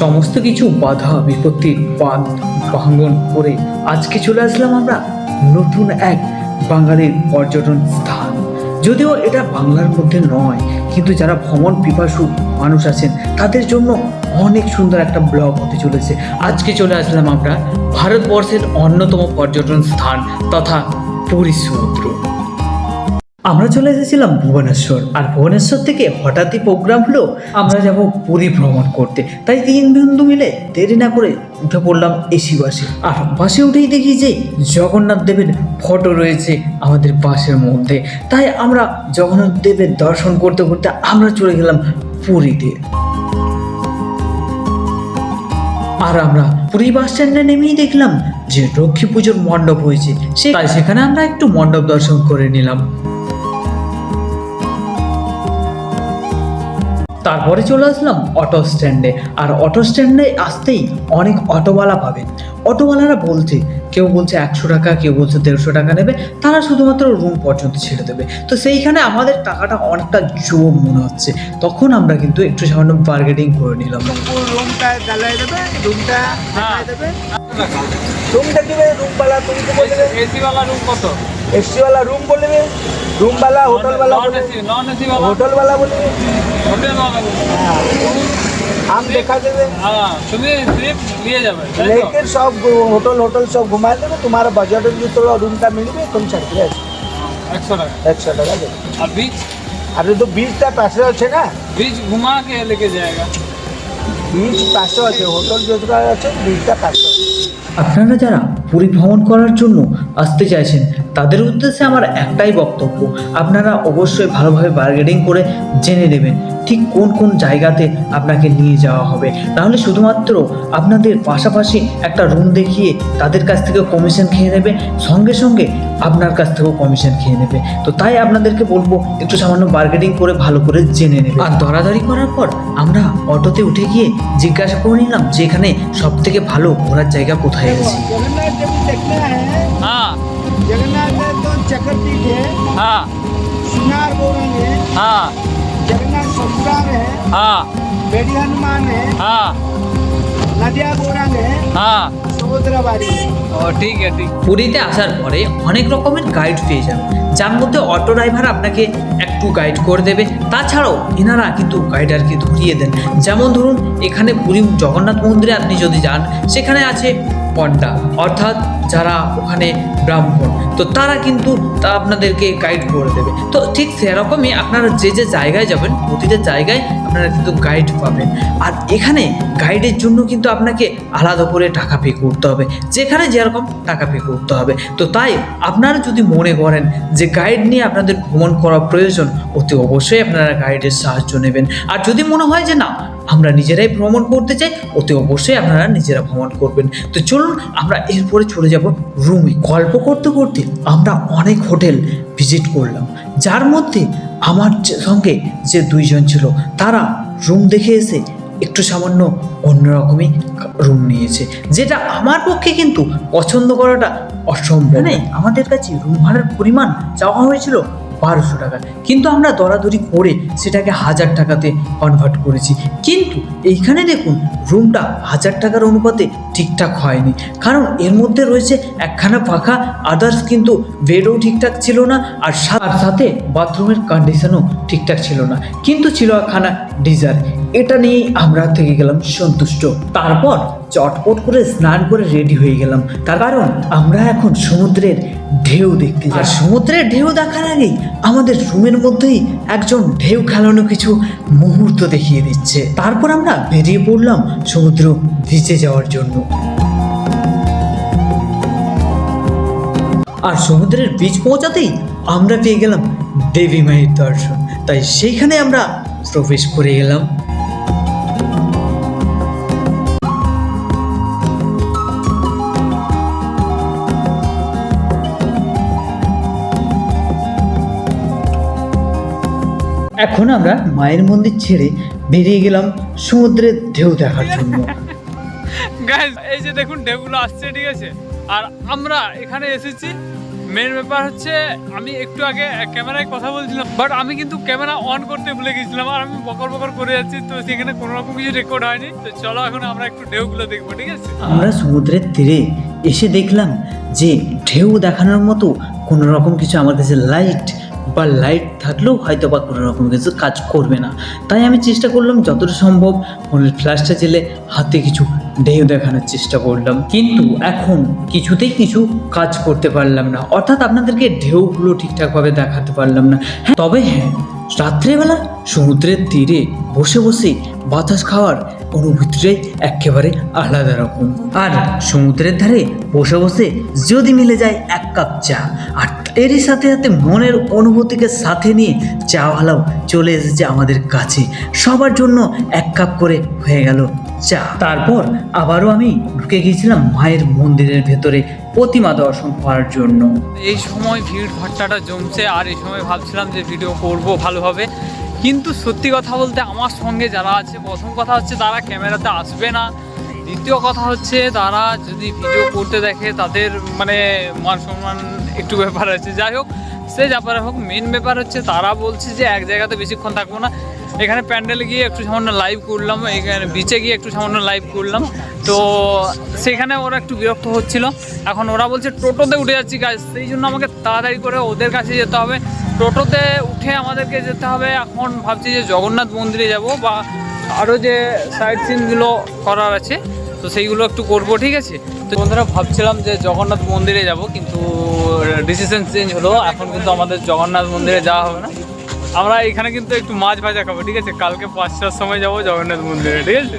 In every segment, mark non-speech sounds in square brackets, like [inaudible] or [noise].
সমস্ত কিছু বাধা বিপত্তি বাদ ভাঙ্গন করে আজকে চলে আসলাম আমরা নতুন এক বাঙালির পর্যটন স্থান। যদিও এটা বাংলার মধ্যে নয়, কিন্তু যারা ভ্রমণ পিপাসু মানুষ আছেন, তাদের জন্য অনেক সুন্দর একটা ব্লগ হতে চলেছে। আজকে চলে আসলাম আমরা ভারতবর্ষের অন্যতম পর্যটন স্থান তথা পুরী সমুদ্র আমরা চলে এসেছিলাম ভুবনেশ্বর। আর ভুবনেশ্বর থেকে হঠাৎই প্রোগ্রাম হলো, আমরা যাব পুরী ভ্রমণ করতে। তাই তিন বন্ধু মিলে দেরি না করে উঠে পড়লাম এসি বাসে আর বাসে উঠেই দেখি যে জগন্নাথ দেবের ফটো রয়েছে আমাদের বাসের মধ্যে। তাই আমরা জগন্নাথ দেবের দর্শন করতে করতে আমরা চলে গেলাম পুরীতে। আর আমরা পুরী বাস স্ট্যান্ডে নেমেই দেখলাম যে লক্ষ্মী পুজোর মণ্ডপ হয়েছে সে সেখানে আমরা একটু মণ্ডপ দর্শন করে নিলাম। তারপরে চলে আসলাম অটো স্ট্যান্ডে আর অটো স্ট্যান্ডে আসতেই অনেক অটোওয়ালা পাবেন অটোওয়ালারা বলছে কেউ বলছে একশো টাকা কেউ বলছে দেড়শো টাকা নেবে। তারা শুধুমাত্র রুম পর্যন্ত ছেড়ে দেবে। তো সেইখানে আমাদের টাকাটা অনেকটা জোর মনে হচ্ছে। তখন আমরা কিন্তু একটু সামান্য বার্গেটিং করে নিলাম। হ্যাঁ। রুমটা জ্বালাই রুম রুমটা রুমটা রুমওয়ালা তুমি তো বলবে বালা রুম কত? এসিওয়ালা রুম বলবে রুমওয়ালা হোটেলওয়ালা বলবে আম হ্যাঁ, তুমি নিয়ে যাবে সব হোটেল হোটেল সব দেবে তোমার মিলবে তুমি একশো টাকা। আর তো পাশে আছে না? ঘুমা পাশে আছে হোটেল আছে পাশে আপনারা যারা পুরী ভ্রমণ করার জন্য আসতে চাইছেন। তাদের উদ্দেশ্যে আমার একটাই বক্তব্য, আপনারা অবশ্যই ভালোভাবে বার্গেনিং করে জেনে নেবেন ঠিক কোন কোন জায়গাতে আপনাকে নিয়ে যাওয়া হবে। নাহলে শুধুমাত্র আপনাদের পাশাপাশি একটা রুম দেখিয়ে তাদের কাছ থেকে কমিশন খেয়ে নেবে, সঙ্গে সঙ্গে আপনার কাছ থেকেও কমিশন খেয়ে নেবে। তো তাই আপনাদেরকে বলব, একটু সামান্য বার্গেনিং করে ভালো করে জেনে নেবে। আর দরাদরি করার পর আমরা অটোতে উঠে গিয়ে জিজ্ঞাসা করে নিলাম যে এখানে সব থেকে ভালো ঘোরার জায়গা কোথায় আছে। में तो चक्रपीठ है हाँ सिंगार बोरंग है हाँ जगन्नाथ संग्राम है हाँ बेड़ी हनुमान है हाँ नदिया बोरंग है हाँ समुद्रबाड़ी है ও ঠিক আছে ঠিক পুরীতে আসার পরে অনেক রকমের গাইড পেয়ে যাবেন যার মধ্যে অটো ড্রাইভার আপনাকে একটু গাইড করে দেবে তাছাড়াও এনারা কিন্তু গাইডারকে ধরিয়ে দেন যেমন ধরুন এখানে পুরী জগন্নাথ মন্দিরে আপনি যদি যান সেখানে আছে পণ্ডা, অর্থাৎ যারা ওখানে ব্রাহ্মণ। তো তারা কিন্তু আপনাদেরকে গাইড করে দেবে। তো ঠিক সেরকমই আপনারা যে যে জায়গায় যাবেন, প্রতিটা জায়গায় আপনারা কিন্তু গাইড পাবেন। আর এখানে গাইডের জন্য কিন্তু আপনাকে আলাদা করে টাকা পে করতে হবে। যেখানে যেরকম টাকা পে করতে হবে। তো তাই আপনারা যদি মনে করেন যে গাইড নিয়ে আপনাদের ভ্রমণ করা প্রয়োজন, অতি অবশ্যই আপনারা গাইডের সাহায্য নেবেন। আর যদি মনে হয় যে না আমরা নিজেরাই ভ্রমণ করতে চাই অতি অবশ্যই আপনারা নিজেরা ভ্রমণ করবেন। তো চলুন আমরা এরপরে চলে যাব রুমে। গল্প করতে করতে আমরা অনেক হোটেল ভিজিট করলাম। যার মধ্যে আমার সঙ্গে যে দুইজন ছিল তারা রুম দেখে এসে একটু সামান্য অন্যরকমই রুম নিয়েছে যেটা আমার পক্ষে কিন্তু পছন্দ করাটা অসম্ভব মানে আমাদের কাছে রুম ভাড়ার পরিমাণ চাওয়া হয়েছিল বারোশো টাকা। কিন্তু আমরা দরাদরি করে সেটাকে হাজার টাকাতে কনভার্ট করেছি। কিন্তু এইখানে দেখুন রুমটা হাজার টাকার অনুপাতে ঠিকঠাক হয়নি। কারণ এর মধ্যে রয়েছে একখানা পাখা আদার্স কিন্তু বেডও ঠিকঠাক ছিল না, আর সাথে বাথরুমের কন্ডিশনও ঠিকঠাক ছিল না। কিন্তু ছিল একখানা ডিজার এটা নিয়েই আমরা থেকে গেলাম সন্তুষ্ট। তারপর চটপট করে স্নান করে রেডি হয়ে গেলাম। তার কারণ আমরা এখন সমুদ্রের ঢেউ দেখতে যাই। আর সমুদ্রের ঢেউ দেখার আগেই আমাদের রুমের মধ্যেই একজন ঢেউ খেলানো কিছু মুহূর্ত দেখিয়ে দিচ্ছে। তারপর আমরা বেরিয়ে পড়লাম সমুদ্র ভিজে যাওয়ার জন্য। আর সমুদ্রের বীচ পৌঁছাতেই আমরা পেয়ে গেলাম দেবী মায়ের দর্শন। তাই সেইখানে আমরা প্রবেশ করে গেলাম। এখন আমরা মায়ের মন্দির ছেড়ে বেরিয়ে গেলাম সমুদ্রের ঢেউ দেখার জন্য। [laughs] এই যে দেখুন, ঢেউগুলো আসছে, ঠিক আছে? আর আমরা এখানে এসেছি মেন ব্যাপার হচ্ছে, আমি একটু আগে ক্যামেরায় কথা বলছিলাম বাট আমি কিন্তু ক্যামেরা অন করতে ভুলে গেছিলাম, আর আমি বকর বকর করে যাচ্ছি, তো সেখানে কোনো রকম কিছু রেকর্ড হয়নি, তো চলো এখন আমরা একটু ঢেউগুলো দেখব, ঠিক আছে? আমরা সমুদ্রের তীরে এসে দেখলাম যে ঢেউ দেখানোর মতো কোনো রকম কিছু আমার কাছে লাইট বা লাইট থাকলেও হয়তো বা কোনো রকম কিছু কাজ করবে না। তাই আমি চেষ্টা করলাম যতটা সম্ভব ফোনের ফ্ল্যাশটা জেলে হাতে কিছু ঢেউ দেখানোর চেষ্টা করলাম, কিন্তু এখন কিছুতেই কিছু কাজ করতে পারলাম না। অর্থাৎ আপনাদেরকে ঢেউগুলো ঠিকঠাকভাবে দেখাতে পারলাম না। হ্যাঁ তবে হ্যাঁ রাত্রেবেলা সমুদ্রের তীরে বসে বসে বাতাস খাওয়ার অনুভূতিটাই একেবারে আলাদা রকম। আর সমুদ্রের ধারে বসে বসে যদি মিলে যায় এক কাপ চা, আর এরই সাথে সাথে মনের অনুভূতিকে সাথে নিয়ে চাওয়ালাও চলে এসেছে আমাদের কাছে। সবার জন্য এক কাপ করে হয়ে গেল চা তারপর আবারও আমি ঢুকে গিয়েছিলাম মায়ের মন্দিরের ভেতরে প্রতিমা দর্শন করার জন্য। এই সময় ভিড় ভাট্টাটা জমছে আর এই সময় ভাবছিলাম যে ভিডিও করব ভালোভাবে। কিন্তু সত্যি কথা বলতে আমার সঙ্গে যারা আছে, প্রথম কথা হচ্ছে তারা ক্যামেরাতে আসবে না। দ্বিতীয় কথা হচ্ছে তারা যদি ভিডিও করতে দেখে তাদের মানে মান সম্মান একটু ব্যাপার আছে। যাই হোক, সে ব্যাপারে হোক মেন ব্যাপার হচ্ছে তারা বলছে যে এক জায়গাতে বেশিক্ষণ থাকব না। এখানে প্যান্ডেলে গিয়ে একটু সামান্য লাইভ করলাম, এখানে বিচে গিয়ে একটু সামান্য লাইভ করলাম। তো সেখানে ওরা একটু বিরক্ত হচ্ছিল। এখন ওরা বলছে, টোটোতে উঠে যাচ্ছি কাজ সেই জন্য আমাকে তাড়াতাড়ি করে ওদের কাছে যেতে হবে। টোটোতে উঠে আমাদেরকে যেতে হবে। এখন ভাবছি যে জগন্নাথ মন্দিরে যাব বা আরও যে সাইড সিনগুলো করার আছে, তো সেইগুলো একটু করব, ঠিক আছে? তো বন্ধুরা, ভাবছিলাম যে জগন্নাথ মন্দিরে যাব, কিন্তু ডিসিশন চেঞ্জ হলো। এখন কিন্তু আমাদের জগন্নাথ মন্দিরে যাওয়া হবে না। আমরা এখানে কিন্তু একটু মাছ ভাজা খাব, ঠিক আছে? কালকে পাঁচটার সময় যাব জগন্নাথ মন্দিরে, ঠিক আছে?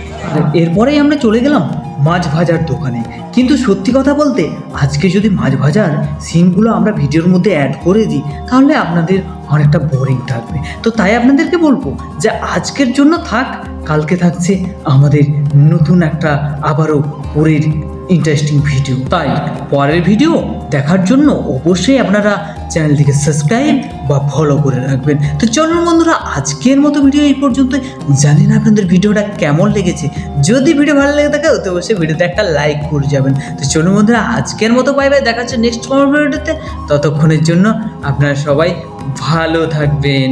এরপরেই আমরা চলে গেলাম মাছ ভাজার দোকানে। কিন্তু সত্যি কথা বলতে, আজকে যদি মাছ ভাজার সিনগুলো আমরা ভিডিওর মধ্যে অ্যাড করে দিই, তাহলে আপনাদের অনেকটা বোরিং থাকবে। তো তাই আপনাদেরকে বলব যে আজকের জন্য থাক, কালকে থাকছে আমাদের নতুন একটা আবারও পুরীর ইন্টারেস্টিং ভিডিও তাই পরের ভিডিও দেখার জন্য অবশ্যই আপনারা চ্যানেলটিকে সাবস্ক্রাইব বা ফলো করে রাখবেন। তো চলুন বন্ধুরা, আজকের মতো ভিডিও এই পর্যন্ত জানি না আপনাদের ভিডিওটা কেমন লেগেছে। যদি ভিডিও ভালো লেগে থাকে, তো অবশ্যই ভিডিওতে একটা লাইক করে যাবেন। তো চলুন বন্ধুরা, আজকের মতো পাই পাই দেখা নেক্সট কোনো ভিডিওতে ততক্ষণের জন্য আপনারা সবাই ভালো থাকবেন।